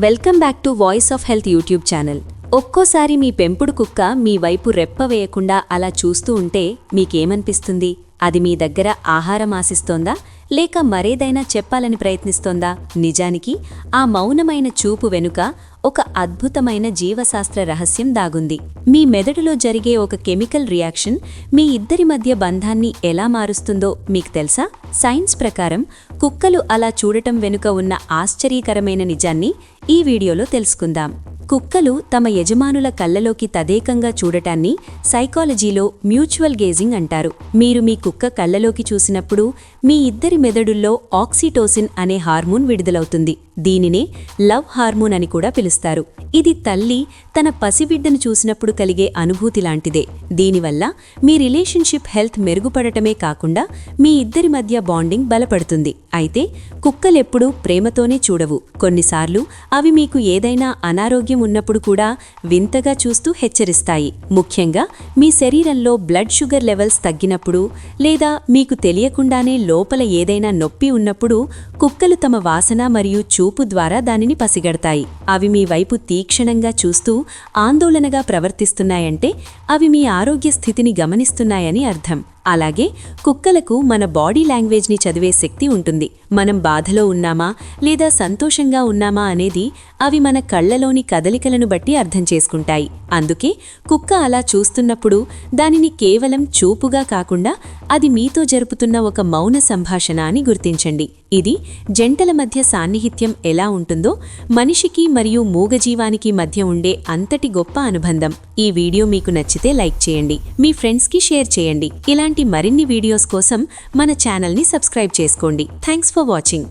Welcome back to voice of health YouTube channel. ఒక్కోసారి మీ పెంపుడు కుక్క మీ వైపు రెప్ప వేయకుండా అలా చూస్తూ ఉంటే మీకేమనిపిస్తుంది? అది మీ దగ్గర ఆహారం ఆశిస్తోందా? లేక మరేదైనా చెప్పాలని ప్రయత్నిస్తోందా? నిజానికి ఆ మౌనమైన చూపు వెనుక ఒక అద్భుతమైన జీవశాస్త్ర రహస్యం దాగుంది. మీ మెదడులో జరిగే ఒక కెమికల్ రియాక్షన్ మీ ఇద్దరి మధ్య బంధాన్ని ఎలా మారుస్తుందో మీకు తెలుసా? సైన్స్ ప్రకారం కుక్కలు అలా చూడటం వెనుక ఉన్న ఆశ్చర్యకరమైన నిజాన్ని ఈ వీడియోలో తెలుసుకుందాం. కుక్కలు తమ యజమానుల కళ్ళలోకి తదేకంగా చూడటాన్ని సైకాలజీలో మ్యూచువల్ గేజింగ్ అంటారు. మీరు మీ కుక్క కళ్ళలోకి చూసినప్పుడు మీ ఇద్దరి మెదడుల్లో ఆక్సిటోసిన్ అనే హార్మోన్ విడుదలవుతుంది. దీనినే లవ్ హార్మోన్ అని కూడా పిలుస్తారు. ఇది తల్లి తన పసిబిడ్డను చూసినప్పుడు కలిగే అనుభూతి లాంటిదే. దీనివల్ల మీ రిలేషన్షిప్ హెల్త్ మెరుగుపడటమే కాకుండా మీ ఇద్దరి మధ్య బాండింగ్ బలపడుతుంది. అయితే కుక్కలెప్పుడూ ప్రేమతోనే చూడవు. కొన్నిసార్లు అవి మీకు ఏదైనా అనారోగ్యం ఉన్నప్పుడు కూడా వింతగా చూస్తూ హెచ్చరిస్తాయి. ముఖ్యంగా మీ శరీరంలో బ్లడ్ షుగర్ లెవెల్స్ తగ్గినప్పుడు లేదా మీకు తెలియకుండానే లోపల ఏదైనా నొప్పి ఉన్నప్పుడు కుక్కలు తమ వాసన మరియు చూపు ద్వారా దానిని పసిగడతాయి. అవి మీ వైపు తీక్షణంగా చూస్తూ ఆందోళనగా ప్రవర్తిస్తున్నాయంటే అవి మీ ఆరోగ్య స్థితిని గమనిస్తున్నాయని అర్థం. అలాగే కుక్కలకు మన బాడీ లాంగ్వేజ్ని చదివే శక్తి ఉంటుంది. మనం బాధలో ఉన్నామా? లేదా సంతోషంగా ఉన్నామా? అనేది అవి మన కళ్ళలోని కదలికలను బట్టి అర్థం చేసుకుంటాయి. అందుకే కుక్క అలా చూస్తున్నప్పుడు దానిని కేవలం చూపుగా కాకుండా అది మీతో జరుపుతున్న ఒక మౌన సంభాషణ అని గుర్తించండి. ఇది జంటల మధ్య సాన్నిహిత్యం ఎలా ఉంటుందో మనిషికి మరియు మూగజీవానికి మధ్య ఉండే అంతటి గొప్ప అనుబంధం. ఈ వీడియో మీకు నచ్చితే లైక్ చేయండి మీ ఫ్రెండ్స్కి షేర్ చేయండి. ఇలాంటి మరిన్ని వీడియోస్ కోసం మన ఛానల్ని సబ్స్క్రైబ్ చేసుకోండి. Thanks for watching.